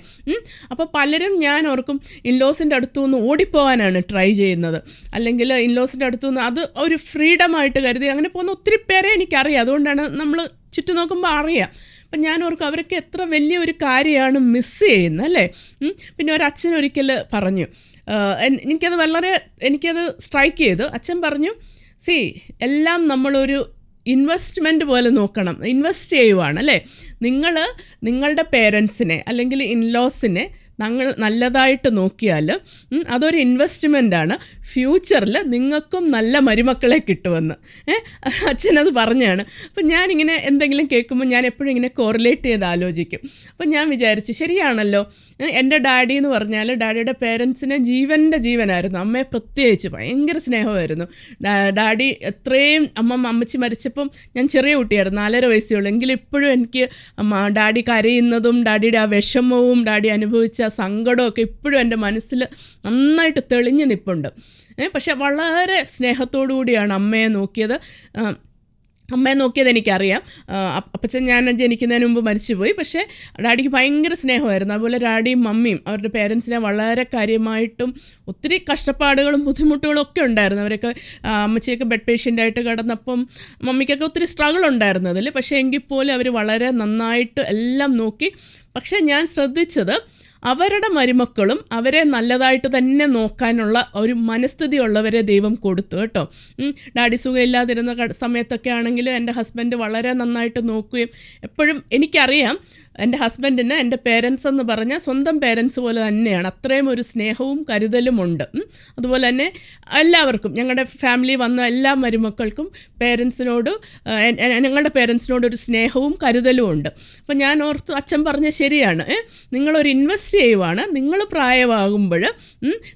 അപ്പോൾ പലരും ഞാൻ ഓർക്കും ഇൻലോസിന്റെ അടുത്തു നിന്ന് ഓടിപ്പോകാനാണ് ട്രൈ ചെയ്യുന്നത്. അല്ലെങ്കിൽ ഇൻലോസിന്റെ അടുത്തു നിന്ന് അത് ഒരു ഫ്രീഡമായിട്ട് കരുതി അങ്ങനെ പോകുന്ന ഒത്തിരി പേരെ എനിക്കറിയാം. അതുകൊണ്ടാണ് നമ്മൾ ചുറ്റും നോക്കുമ്പോൾ അറിയാം. അപ്പം ഞാൻ ഓർക്കും അവരൊക്കെ എത്ര വലിയ ഒരു കാര്യമാണ് മിസ് ചെയ്യുന്നത് അല്ലേ? പിന്നെ ഒരു അച്ഛൻ ഒരിക്കൽ പറഞ്ഞു എനിക്കത് വളരെ എനിക്കത് സ്ട്രൈക്ക് ചെയ്തു. അച്ഛൻ പറഞ്ഞു സി എല്ലാം നമ്മളൊരു ഇൻവെസ്റ്റ്മെന്റ് പോലെ നോക്കണം ഇൻവെസ്റ്റ് ചെയ്യുവാണ് അല്ലേ? നിങ്ങൾ നിങ്ങളുടെ പേരൻസിനെ അല്ലെങ്കിൽ ഇൻലോസിനെ ഞങ്ങൾ നല്ലതായിട്ട് നോക്കിയാൽ അതൊരു ഇൻവെസ്റ്റ്മെന്റാണ് ഫ്യൂച്ചറിൽ നിങ്ങൾക്കും നല്ല മരുമക്കളെ കിട്ടുമെന്ന്. അച്ഛനത് പറഞ്ഞാണ്. അപ്പം ഞാനിങ്ങനെ എന്തെങ്കിലും കേൾക്കുമ്പോൾ ഞാൻ എപ്പോഴും ഇങ്ങനെ കോറിലേറ്റ് ചെയ്ത് ആലോചിക്കും. അപ്പം ഞാൻ വിചാരിച്ചു ശരിയാണല്ലോ. എന്റെ ഡാഡി എന്ന് പറഞ്ഞാൽ ഡാഡിയുടെ പേരൻസിനെ ജീവന്റെ ജീവനായിരുന്നു. അമ്മയെ പ്രത്യേകിച്ച് ഭയങ്കര സ്നേഹമായിരുന്നു. ഡാഡി എത്രയും അമ്മ അമ്മച്ചി മരിച്ചപ്പം ഞാൻ ചെറിയ കുട്ടിയായിരുന്നു. നാലര വയസ്സേ ഉള്ളൂ. എങ്കിലും ഇപ്പോഴും എനിക്ക് ഡാഡി കരയുന്നതും ഡാഡിയുടെ ആ വിഷമവും ഡാഡി അനുഭവിച്ച സങ്കടമൊക്കെ ഇപ്പോഴും എന്റെ മനസ്സിൽ നന്നായിട്ട് തെളിഞ്ഞു നിൽപ്പുണ്ട് പക്ഷെ വളരെ സ്നേഹത്തോടു കൂടിയാണ് അമ്മയെ നോക്കിയത്. അമ്മയെ നോക്കിയത് എനിക്കറിയാം. അപ്പച്ചൻ ഞാൻ ജനിക്കുന്നതിന് മുമ്പ് മരിച്ചുപോയി. പക്ഷേ ഡാഡിക്ക് ഭയങ്കര സ്നേഹമായിരുന്നു. അതുപോലെ ഡാഡിയും മമ്മിയും അവരുടെ പേരൻസിനെ വളരെ കാര്യമായിട്ടും ഒത്തിരി കഷ്ടപ്പാടുകളും ബുദ്ധിമുട്ടുകളും ഒക്കെ ഉണ്ടായിരുന്നു. അവരൊക്കെ അമ്മച്ചിയൊക്കെ ബെഡ് പേഷ്യന്റായിട്ട് കിടന്നപ്പം മമ്മിക്കൊക്കെ ഒത്തിരി സ്ട്രഗിൾ ഉണ്ടായിരുന്നു അതിൽ. പക്ഷേ എങ്കിൽ പോലും അവർ വളരെ നന്നായിട്ട് എല്ലാം നോക്കി. പക്ഷേ ഞാൻ ശ്രദ്ധിച്ചത് അവരുടെ മരുമക്കളും അവരെ നല്ലതായിട്ട് തന്നെ നോക്കാനുള്ള ഒരു മനസ്ഥിതി ഉള്ളവരെ ദൈവം കൊടുത്തു കേട്ടോ. ഡാഡി സുഖമില്ലാതിരുന്ന സമയത്തൊക്കെ ആണെങ്കിലും എന്റെ ഹസ്ബൻഡ് വളരെ നന്നായിട്ട് നോക്കുകയും എപ്പോഴും എനിക്കറിയാം എന്റെ ഹസ്ബൻഡിന് എന്റെ പേരൻസ് എന്ന് പറഞ്ഞാൽ സ്വന്തം പേരൻസ് പോലെ തന്നെയാണ്. അത്രയും ഒരു സ്നേഹവും കരുതലും ഉണ്ട്. അതുപോലെ തന്നെ എല്ലാവർക്കും ഞങ്ങളുടെ ഫാമിലി വന്ന എല്ലാ മരുമക്കൾക്കും പേരൻസിനോട് ഞങ്ങളുടെ പേരൻസിനോട് ഒരു സ്നേഹവും കരുതലും ഉണ്ട്. അപ്പം ഞാൻ ഓർത്തു അച്ഛൻ പറഞ്ഞ ശരിയാണ്? നിങ്ങളൊരു ഇൻവെസ്റ്റ് ചെയ്യുവാണ് നിങ്ങൾ പ്രായമാകുമ്പോൾ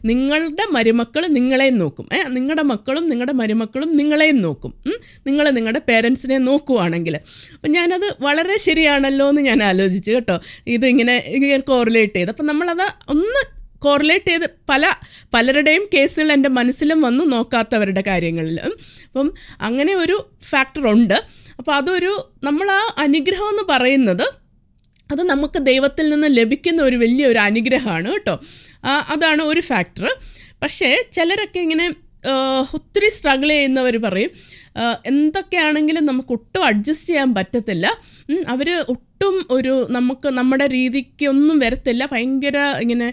നിങ്ങളുടെ മരുമക്കൾ നിങ്ങളെയും നോക്കും. നിങ്ങളുടെ മക്കളും നിങ്ങളുടെ മരുമക്കളും നിങ്ങളെയും നോക്കും. നിങ്ങൾ നിങ്ങളുടെ പേരൻസിനെ നോക്കുവാണെങ്കിൽ. അപ്പം ഞാനത് വളരെ ശരിയാണല്ലോ എന്ന് ഞാൻ ആലോചിച്ചു. കേട്ടോ. ഇതിങ്ങനെ ഇങ്ങനെ കോറിലേറ്റ് ചെയ്ത്. അപ്പം നമ്മളത് ഒന്ന് കോറിലേറ്റ് ചെയ്ത് പല പലരുടെയും കേസുകൾ എന്റെ മനസ്സിലും വന്നു നോക്കാത്തവരുടെ കാര്യങ്ങളിൽ. അപ്പം അങ്ങനെ ഒരു ഫാക്ടറുണ്ട് അപ്പോൾ അതൊരു നമ്മൾ ആ അനുഗ്രഹം എന്ന് പറയുന്നത് അത് നമുക്ക് ദൈവത്തിൽ നിന്ന് ലഭിക്കുന്ന ഒരു വലിയ ഒരു അനുഗ്രഹമാണ് കേട്ടോ. അതാണ് ഒരു ഫാക്ടർ പക്ഷേ ചിലരൊക്കെ ഇങ്ങനെ ഒത്തിരി സ്ട്രഗിൾ ചെയ്യുന്നവർ പറയും എന്തൊക്കെയാണെങ്കിലും നമുക്ക് ഒട്ടും അഡ്ജസ്റ്റ് ചെയ്യാൻ പറ്റത്തില്ല. അവർ ഒട്ടും ഒരു നമുക്ക് നമ്മുടെ രീതിക്ക് ഒന്നും വരത്തില്ല. ഭയങ്കര ഇങ്ങനെ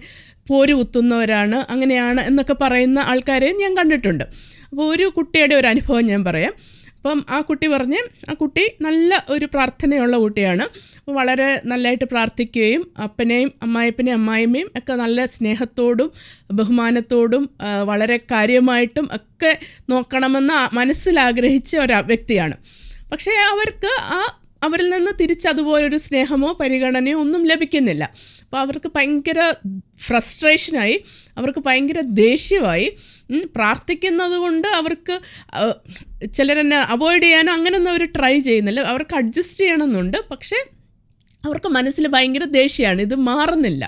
പോര് കുത്തുന്നവരാണ്. അങ്ങനെയാണ് എന്നൊക്കെ പറയുന്ന ആൾക്കാരെയും ഞാൻ കണ്ടിട്ടുണ്ട്. അപ്പോൾ ഒരു കുട്ടിയുടെ ഒരു അനുഭവം ഞാൻ പറയാം. അപ്പം ആ കുട്ടി പറഞ്ഞ് ആ കുട്ടി നല്ല ഒരു പ്രാർത്ഥനയുള്ള കുട്ടിയാണ്. അപ്പോൾ വളരെ നല്ലതായിട്ട് പ്രാർത്ഥിക്കുകയും അപ്പനെയും അമ്മായപ്പനെയും അമ്മായിമ്മയും ഒക്കെ നല്ല സ്നേഹത്തോടും ബഹുമാനത്തോടും വളരെ കാര്യമായിട്ടും ഒക്കെ നോക്കണമെന്ന് മനസ്സിലാഗ്രഹിച്ച ഒരു വ്യക്തിയാണ്. പക്ഷേ അവർക്ക് ആ അവരിൽ നിന്ന് തിരിച്ചതുപോലൊരു സ്നേഹമോ പരിഗണനയോ ഒന്നും ലഭിക്കുന്നില്ല അപ്പോൾ അവർക്ക് ഭയങ്കര ഫ്രസ്ട്രേഷനായി അവർക്ക് ഭയങ്കര ദേഷ്യമായി പ്രാർത്ഥിക്കുന്നത് കൊണ്ട് അവർക്ക് ചിലരെന്നെ അവോയ്ഡ് ചെയ്യാനോ അങ്ങനെയൊന്നും അവർ ട്രൈ ചെയ്യുന്നില്ല അവർക്ക് അഡ്ജസ്റ്റ് ചെയ്യണമെന്നുണ്ട് പക്ഷേ അവർക്ക് മനസ്സിൽ ഭയങ്കര ദേഷ്യമാണ് ഇത് മാറുന്നില്ല.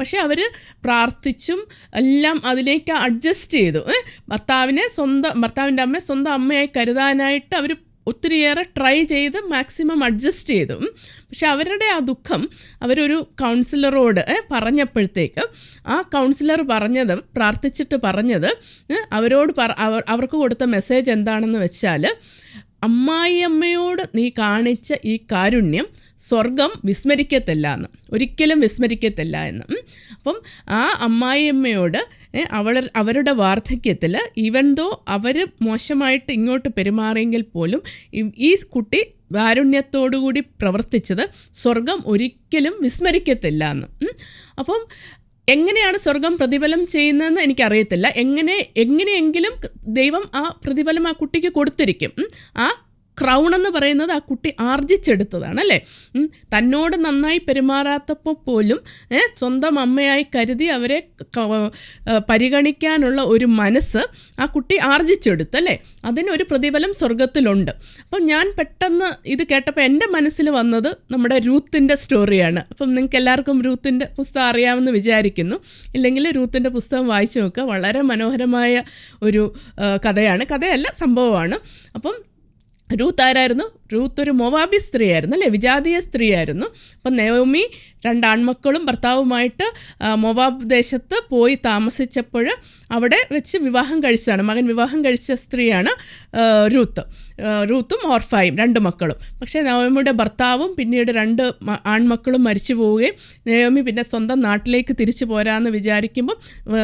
പക്ഷേ അവർ പ്രാർത്ഥിച്ചും എല്ലാം അതിലേക്ക് അഡ്ജസ്റ്റ് ചെയ്തു. ഭർത്താവിനെ സ്വന്തം ഭർത്താവിന്റെ അമ്മയെ സ്വന്തം അമ്മയായി കരുതാനായിട്ട് അവർ ഒത്തിരിയേറെ ട്രൈ ചെയ്ത് മാക്സിമം അഡ്ജസ്റ്റ് ചെയ്തു. പക്ഷെ അവരുടെ ആ ദുഃഖം അവരൊരു കൗൺസിലറോട് പറഞ്ഞപ്പോഴത്തേക്ക് ആ കൗൺസിലർ പറഞ്ഞത് പ്രാർത്ഥിച്ചിട്ട് പറഞ്ഞത് അവരോട് അവർ അവർക്ക് കൊടുത്ത മെസ്സേജ് എന്താണെന്ന് വെച്ചാൽ അമ്മായിയമ്മയോട് നീ കാണിച്ച ഈ കാരുണ്യം സ്വർഗം വിസ്മരിക്കത്തില്ല എന്ന് ഒരിക്കലും വിസ്മരിക്കത്തില്ല എന്ന്. അപ്പം ആ അമ്മായിയമ്മയോട് അവൾ അവരുടെ വാർദ്ധക്യത്തിൽ ഈവൻ ദോ അവർ മോശമായിട്ട് ഇങ്ങോട്ട് പെരുമാറിയെങ്കിൽ പോലും ഈ കുട്ടി കാരുണ്യത്തോടുകൂടി പ്രവർത്തിച്ചത് സ്വർഗം ഒരിക്കലും വിസ്മരിക്കത്തില്ല എന്ന്. അപ്പം എങ്ങനെയാണ് സ്വർഗം പ്രതിഫലം ചെയ്യുന്നതെന്ന് എനിക്കറിയത്തില്ല. എങ്ങനെ എങ്ങനെയെങ്കിലും ദൈവം ആ പ്രതിഫലം ആ കുട്ടിക്ക് കൊടുത്തിരിക്കും. ആ ക്രൗൺ എന്ന് പറയുന്നത് ആ കുട്ടി ആർജിച്ചെടുത്തതാണ് അല്ലേ തന്നോട് നന്നായി പെരുമാറാത്തപ്പോൾ പോലും സ്വന്തം അമ്മയായി കരുതി അവരെ പരിഗണിക്കാനുള്ള ഒരു മനസ്സ് ആ കുട്ടി ആർജിച്ചെടുത്തു അല്ലേ അതിനൊരു പ്രതിഫലം സ്വർഗത്തിലുണ്ട് അപ്പം ഞാൻ പെട്ടെന്ന് ഇത് കേട്ടപ്പോൾ എന്റെ മനസ്സിൽ വന്നത് നമ്മുടെ രൂത്തിന്റെ സ്റ്റോറിയാണ്. അപ്പം നിങ്ങൾക്ക് എല്ലാവർക്കും രൂത്തിന്റെ പുസ്തകം അറിയാമെന്ന് വിചാരിക്കുന്നു. ഇല്ലെങ്കിൽ രൂത്തിന്റെ പുസ്തകം വായിച്ചു നോക്കുക. വളരെ മനോഹരമായ ഒരു കഥയാണ്. കഥയല്ല സംഭവമാണ്. അപ്പം രൂത്ത് ആരായിരുന്നു രൂത്ത് ഒരു മൊവാബി സ്ത്രീയായിരുന്നു അല്ലേ? വിജാതീയ സ്ത്രീയായിരുന്നു. അപ്പം നയോമി രണ്ട് ആൺമക്കളും ഭർത്താവുമായിട്ട് മൊവാബ് ദേശത്ത് പോയി താമസിച്ചപ്പോൾ അവിടെ വെച്ച് വിവാഹം കഴിച്ചതാണ്. മകൻ വിവാഹം കഴിച്ച സ്ത്രീയാണ് റൂത്ത്. റൂത്തും ഓർഫായും രണ്ട് മക്കളും. പക്ഷേ നയോമിയുടെ ഭർത്താവും പിന്നീട് രണ്ട് ആൺമക്കളും മരിച്ചു പോവുകയും നയോമി പിന്നെ സ്വന്തം നാട്ടിലേക്ക് തിരിച്ചു പോരാമെന്ന് വിചാരിക്കുമ്പം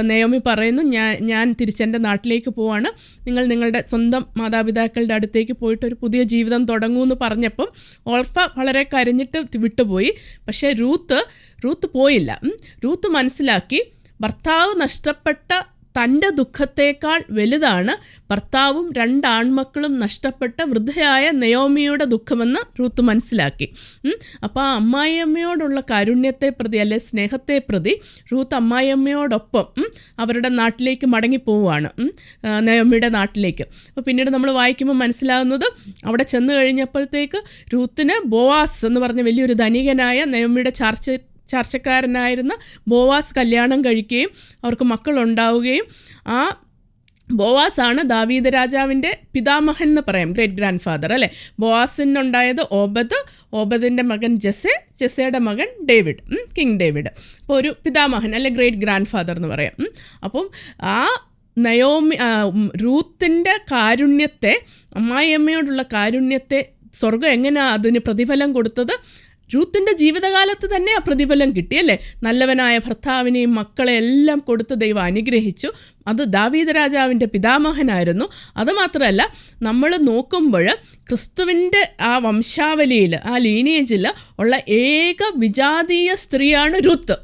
നവോമി പറയുന്നു ഞാൻ ഞാൻ തിരിച്ചെന്റെ നാട്ടിലേക്ക് പോവാണ്. നിങ്ങൾ നിങ്ങളുടെ സ്വന്തം മാതാപിതാക്കളുടെ അടുത്തേക്ക് പോയിട്ട് ഒരു പുതിയ ജീവിതം തുടങ്ങുമെന്ന് പറഞ്ഞപ്പം ഓൾഫ വളരെ കരഞ്ഞിട്ട് വിട്ടുപോയി പക്ഷേ റൂത്ത് റൂത്ത് പോയില്ല. റൂത്ത് മനസ്സിലാക്കി ഭർത്താവ് നഷ്ടപ്പെട്ട തന്റെ ദുഃഖത്തേക്കാൾ വലുതാണ് ഭർത്താവും രണ്ട് ആൺമക്കളും നഷ്ടപ്പെട്ട വൃദ്ധയായ നയോമിയുടെ ദുഃഖമെന്ന് റൂത്ത് മനസ്സിലാക്കി. അപ്പോൾ അമ്മായിയമ്മയോടുള്ള കാരുണ്യത്തെ പ്രതി അല്ലെ സ്നേഹത്തെ പ്രതി റൂത്ത് അമ്മായിയമ്മയോടൊപ്പം അവരുടെ നാട്ടിലേക്ക് മടങ്ങി പോവുകയാണ് നയോമിയുടെ നാട്ടിലേക്ക്. അപ്പോൾ പിന്നീട് നമ്മൾ വായിക്കുമ്പോൾ മനസ്സിലാകുന്നത് അവിടെ ചെന്ന് കഴിഞ്ഞപ്പോഴത്തേക്ക് റൂത്തിന് ബോവാസ് എന്ന് പറഞ്ഞ വലിയൊരു ധനികനായ നയോമിയുടെ ചാർച്ച ചാർച്ചക്കാരനായിരുന്ന ബോവാസ് കല്യാണം കഴിക്കുകയും അവർക്ക് മക്കളുണ്ടാവുകയും ആ ബോവാസ് ആണ് ദാവീദ് രാജാവിന്റെ പിതാമഹൻ എന്ന് പറയാം ഗ്രേറ്റ് ഗ്രാൻഡ് ഫാദർ അല്ലേ? ബോവാസിനുണ്ടായത് ഓബദ് ഓബദിന്റെ മകൻ ജെസെ ജെസയുടെ മകൻ ഡേവിഡ് കിങ് ഡേവിഡ്. അപ്പോൾ ഒരു പിതാമഹൻ അല്ലെ ഗ്രേറ്റ് ഗ്രാൻഡ് ഫാദർ എന്ന് പറയാം. അപ്പം ആ നയോമി റൂത്തിന്റെ കാരുണ്യത്തെ അമ്മായിയമ്മയോടുള്ള കാരുണ്യത്തെ സ്വർഗം എങ്ങനെയാണ് അതിന് പ്രതിഫലം കൊടുത്തത്? രൂത്തിന്റെ ജീവിതകാലത്ത് തന്നെ ആ പ്രതിഫലം കിട്ടിയല്ലേ? നല്ലവനായ ഭർത്താവിനെയും മക്കളെ എല്ലാം കൊടുത്ത് ദൈവം അനുഗ്രഹിച്ചു. അത് ദാവീദ രാജാവിന്റെ പിതാമഹനായിരുന്നു. അതുമാത്രമല്ല നമ്മൾ നോക്കുമ്പോൾ ക്രിസ്തുവിന്റെ ആ വംശാവലിയിൽ ആ ലീനേജിൽ ഉള്ള ഏക വിജാതീയ സ്ത്രീയാണ് രുത്ത്.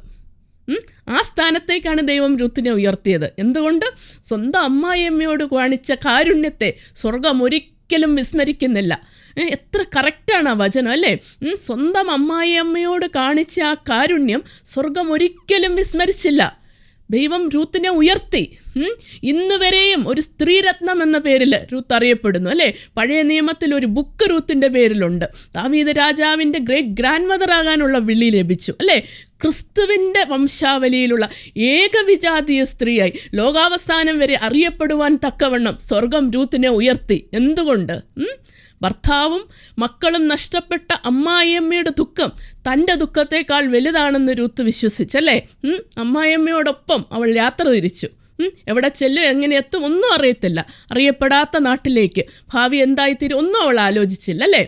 ആ സ്ഥാനത്തേക്കാണ് ദൈവം രുത്തിനെ ഉയർത്തിയത്. എന്തുകൊണ്ട്? സ്വന്തം അമ്മായിയമ്മയോട് കാണിച്ച കാരുണ്യത്തെ സ്വർഗം ഒരിക്കലും വിസ്മരിക്കുന്നില്ല. എത്ര കറക്റ്റാണ് ആ വചനം അല്ലേ? സ്വന്തം അമ്മായിയമ്മയോട് കാണിച്ച ആ കാരുണ്യം സ്വർഗം ഒരിക്കലും വിസ്മരിച്ചില്ല. ദൈവം രൂത്തിനെ ഉയർത്തി. ഇന്ന് വരെയും ഒരു സ്ത്രീരത്നം എന്ന പേരിൽ രൂത്ത് അറിയപ്പെടുന്നു അല്ലേ? പഴയ നിയമത്തിൽ ഒരു ബുക്ക് രൂത്തിന്റെ പേരിലുണ്ട്. ദാവീദ രാജാവിന്റെ ഗ്രേറ്റ് ഗ്രാൻഡ് മദർ ആകാനുള്ള വിളി ലഭിച്ചു അല്ലേ? ക്രിസ്തുവിന്റെ വംശാവലിയിലുള്ള ഏകവിജാതീയ സ്ത്രീയായി ലോകാവസാനം വരെ അറിയപ്പെടുവാൻ തക്കവണ്ണം സ്വർഗം രൂത്തിനെ ഉയർത്തി. എന്തുകൊണ്ട്? ഭർത്താവും മക്കളും നഷ്ടപ്പെട്ട അമ്മായിയമ്മയുടെ ദുഃഖം തന്റെ ദുഃഖത്തേക്കാൾ വലുതാണെന്ന് രൂത്ത് വിശ്വസിച്ചല്ലേ? അമ്മായിയമ്മയോടൊപ്പം അവൾ യാത്ര തിരിച്ചു. എവിടെ ചെല്ലും എങ്ങനെ എത്തും ഒന്നും അറിയത്തില്ല. അറിയപ്പെടാത്ത നാട്ടിലേക്ക്. ഭാവി എന്തായിത്തീരും ഒന്നും അവൾ ആലോചിച്ചില്ല അല്ലേ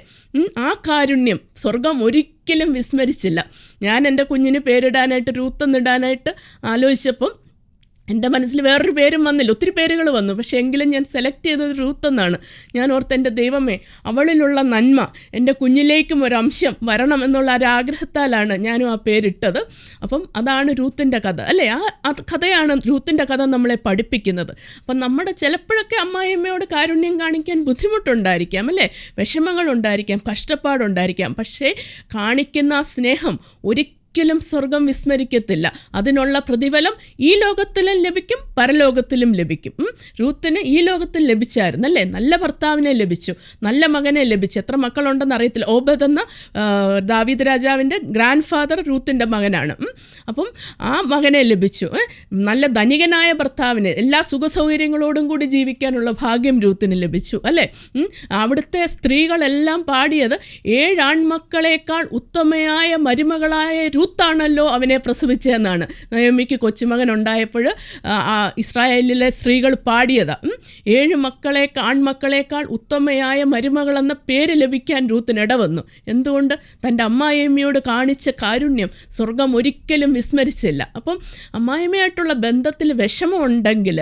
ആ കാരുണ്യം സ്വർഗം ഒരിക്കലും വിസ്മരിച്ചില്ല. ഞാൻ എന്റെ കുഞ്ഞിന് പേരിടാനായിട്ട് രൂത്തെന്നിടാനായിട്ട് ആലോചിച്ചപ്പം എന്റെ മനസ്സിൽ വേറൊരു പേരും വന്നില്ല. ഒത്തിരി പേരുകൾ വന്നു. പക്ഷേ എങ്കിലും ഞാൻ സെലക്ട് ചെയ്തത് റൂത്ത് എന്നാണ്. ഞാൻ ഓർത്ത് എന്റെ ദൈവമേ അവളിലുള്ള നന്മ എന്റെ കുഞ്ഞിലേക്കും ഒരു അംശം വരണം എന്നുള്ള ഒരു ആഗ്രഹത്താലാണ് ഞാനും ആ പേരിട്ടത്. അപ്പം അതാണ് രൂത്തിന്റെ കഥ. അല്ലേ? ആ കഥയാണ് രൂത്തിന്റെ കഥ നമ്മളെ പഠിപ്പിക്കുന്നത്. അപ്പം നമ്മുടെ ചിലപ്പോഴൊക്കെ അമ്മായിയമ്മയോട് കാരുണ്യം കാണിക്കാൻ ബുദ്ധിമുട്ടുണ്ടായിരിക്കാം അല്ലേ? വിഷമങ്ങളുണ്ടായിരിക്കാം കഷ്ടപ്പാടുണ്ടായിരിക്കാം. പക്ഷേ കാണിക്കുന്ന ആ സ്നേഹം ഒരിക്കലും ഒരിക്കലും സ്വർഗം വിസ്മരിക്കത്തില്ല. അതിനുള്ള പ്രതിഫലം ഈ ലോകത്തിലും ലഭിക്കും പരലോകത്തിലും ലഭിക്കും. രൂത്തിന് ഈ ലോകത്തിൽ ലഭിച്ചായിരുന്നു അല്ലേ? നല്ല ഭർത്താവിനെ ലഭിച്ചു നല്ല മകനെ ലഭിച്ചു. എത്ര മക്കളുണ്ടെന്ന് അറിയത്തില്ല. ഓബദ് എന്ന ദാവീദ് രാജാവിന്റെ ഗ്രാൻഡ് ഫാദർ രൂത്തിന്റെ മകനാണ് അപ്പം ആ മകനെ ലഭിച്ചു. നല്ല ധനികനായ ഭർത്താവിനെ എല്ലാ സുഖ സൗകര്യങ്ങളോടും കൂടി ജീവിക്കാനുള്ള ഭാഗ്യം രൂത്തിന് ലഭിച്ചു അല്ലേ. അവിടുത്തെ സ്ത്രീകളെല്ലാം പാടിയത് ഏഴ് ആൺമക്കളേക്കാൾ ഉത്തമയായ മരുമകളായ രൂത്താണല്ലോ അവനെ പ്രസവിച്ചതെന്നാണ്. നയോമിക്ക് കൊച്ചുമകൻ ഉണ്ടായപ്പോൾ ഇസ്രായേലിലെ സ്ത്രീകൾ പാടിയത്. ഏഴ് മക്കളെ ആൺമക്കളേക്കാൾ ഉത്തമയായ മരുമകളെന്ന പേര് ലഭിക്കാൻ രൂത്തിന് ഇടവന്നു എന്തുകൊണ്ട്? തന്റെ അമ്മായിയമ്മയോട് കാണിച്ച കാരുണ്യം സ്വർഗം ഒരിക്കലും വിസ്മരിച്ചില്ല. അപ്പം അമ്മായിമ്മയായിട്ടുള്ള ബന്ധത്തിൽ വിഷമമുണ്ടെങ്കിൽ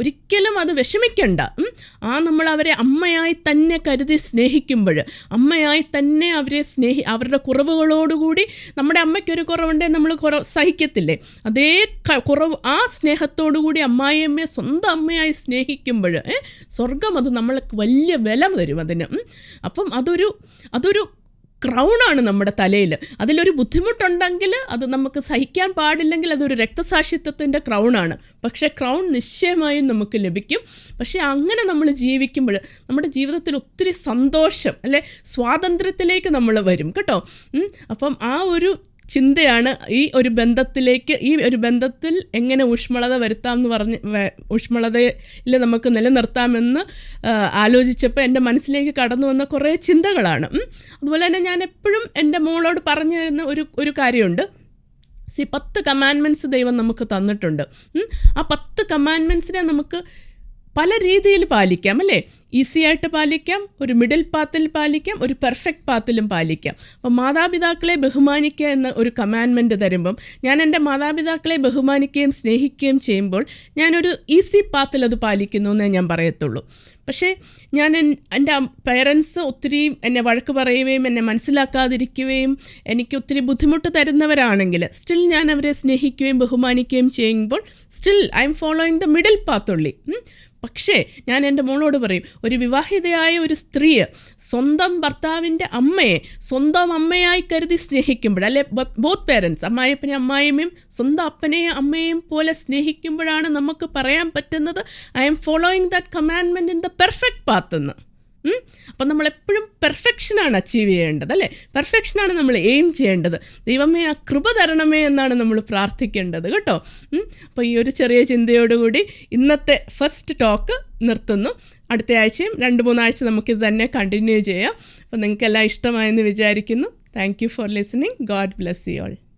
ഒരിക്കലും അത് വിഷമിക്കണ്ട. ആ നമ്മൾ അവരെ അമ്മയായി തന്നെ കരുതി സ്നേഹിക്കുമ്പോൾ അമ്മയായി തന്നെ അവരെ സ്നേഹി അവരുടെ കുറവുകളോടുകൂടി നമ്മുടെ അമ്മയ്ക്കൊരു കുറവുണ്ട് നമ്മൾ കുറവ് സഹിക്കത്തില്ലേ? അതേ കുറവ് ആ സ്നേഹത്തോടു കൂടി അമ്മായിയമ്മയെ സ്വന്തം അമ്മയായി സ്നേഹിക്കുമ്പോൾ സ്വർഗം അത് നമ്മൾക്ക് വലിയ വില തരും അതിന്. അപ്പം അതൊരു അതൊരു ക്രൗണാണ് നമ്മുടെ തലയിൽ അതിലൊരു ബുദ്ധിമുട്ടുണ്ടെങ്കിൽ അത് നമുക്ക് സഹിക്കാൻ പാടില്ലെങ്കിൽ അതൊരു രക്തസാക്ഷിത്വത്തിന്റെ ക്രൗണാണ്. പക്ഷേ ക്രൗൺ നിശ്ചയമായും നമുക്ക് ലഭിക്കും. പക്ഷേ അങ്ങനെ നമ്മൾ ജീവിക്കുമ്പോൾ നമ്മുടെ ജീവിതത്തിൽ ഒത്തിരി സന്തോഷം അല്ലെ? സ്വാതന്ത്ര്യത്തിലേക്ക് നമ്മൾ വരും കേട്ടോ? അപ്പം ആ ഒരു ചിന്തയാണ് ഈ ഒരു ബന്ധത്തിലേക്ക് ഈ ഒരു ബന്ധത്തിൽ എങ്ങനെ ഊഷ്മളത വരുത്താം എന്ന് പറഞ്ഞ് ഊഷ്മളതയിൽ നമുക്ക് നിലനിർത്താമെന്ന് ആലോചിച്ചപ്പോൾ എന്റെ മനസ്സിലേക്ക് കടന്നു വന്ന കുറേ ചിന്തകളാണ്. അതുപോലെ തന്നെ ഞാൻ എപ്പോഴും എന്റെ മോളോട് പറഞ്ഞു തരുന്ന ഒരു ഒരു കാര്യമുണ്ട്. സി പത്ത് കമാൻമെന്റ്സ് ദൈവം നമുക്ക് തന്നിട്ടുണ്ട്. ആ പത്ത് കമാൻമെന്റ്സിനെ നമുക്ക് പല രീതിയിൽ പാലിക്കാം അല്ലേ? ഈസി ആയിട്ട് പാലിക്കാം ഒരു മിഡിൽ പാത്തിൽ പാലിക്കാം ഒരു പെർഫെക്റ്റ് പാത്തിലും പാലിക്കാം. അപ്പം മാതാപിതാക്കളെ ബഹുമാനിക്കുക എന്ന ഒരു കമാൻമെന്റ് തരുമ്പം ഞാൻ എന്റെ മാതാപിതാക്കളെ ബഹുമാനിക്കുകയും സ്നേഹിക്കുകയും ചെയ്യുമ്പോൾ ഞാനൊരു ഈസി പാത്തിൽ അത് പാലിക്കുന്നു എന്നേ ഞാൻ പറയത്തുള്ളൂ. പക്ഷേ ഞാൻ എൻ- എന്റെ പേരൻസ് ഒത്തിരി എന്നെ വഴക്ക് പറയുകയും എന്നെ മനസ്സിലാക്കാതിരിക്കുകയും എനിക്ക് ഒത്തിരി ബുദ്ധിമുട്ട് തരുന്നവരാണെങ്കിൽ സ്റ്റിൽ ഞാൻ അവരെ സ്നേഹിക്കുകയും ബഹുമാനിക്കുകയും ചെയ്യുമ്പോൾ still I'm following the middle പാത്തുള്ളി പക്ഷേ ഞാൻ എന്റെ മോളോട് പറയും ഒരു വിവാഹിതയായ ഒരു സ്ത്രീ സ്വന്തം ഭർത്താവിന്റെ അമ്മയെ സ്വന്തം അമ്മയായി കരുതി സ്നേഹിക്കുമ്പോൾ അല്ലെ ബോത്ത് പേരൻസ് അമ്മായിപ്പനെ അമ്മായിമ്മയും സ്വന്തം അപ്പനെയും അമ്മയെയും പോലെ സ്നേഹിക്കുമ്പോഴാണ് നമുക്ക് പറയാൻ പറ്റുന്നത് I'm following that commandment in the perfect path എന്ന്? അപ്പം നമ്മളെപ്പോഴും പെർഫെക്ഷനാണ് അച്ചീവ് ചെയ്യേണ്ടത് അല്ലേ? പെർഫെക്ഷനാണ് നമ്മൾ എയിം ചെയ്യേണ്ടത്. ദൈവമേ ആ കൃപ തരണമേ എന്നാണ് നമ്മൾ പ്രാർത്ഥിക്കേണ്ടത് കേട്ടോ. അപ്പോൾ ഈ ഒരു ചെറിയ ചിന്തയോടുകൂടി ഇന്നത്തെ ഫസ്റ്റ് ടോക്ക് നിർത്തുന്നു. അടുത്ത ആഴ്ചയും രണ്ട് മൂന്നാഴ്ച നമുക്കിത് തന്നെ കണ്ടിന്യൂ ചെയ്യാം. അപ്പോൾ നിങ്ങൾക്കെല്ലാം ഇഷ്ടമായെന്ന് വിചാരിക്കുന്നു. Thank you for listening God bless you all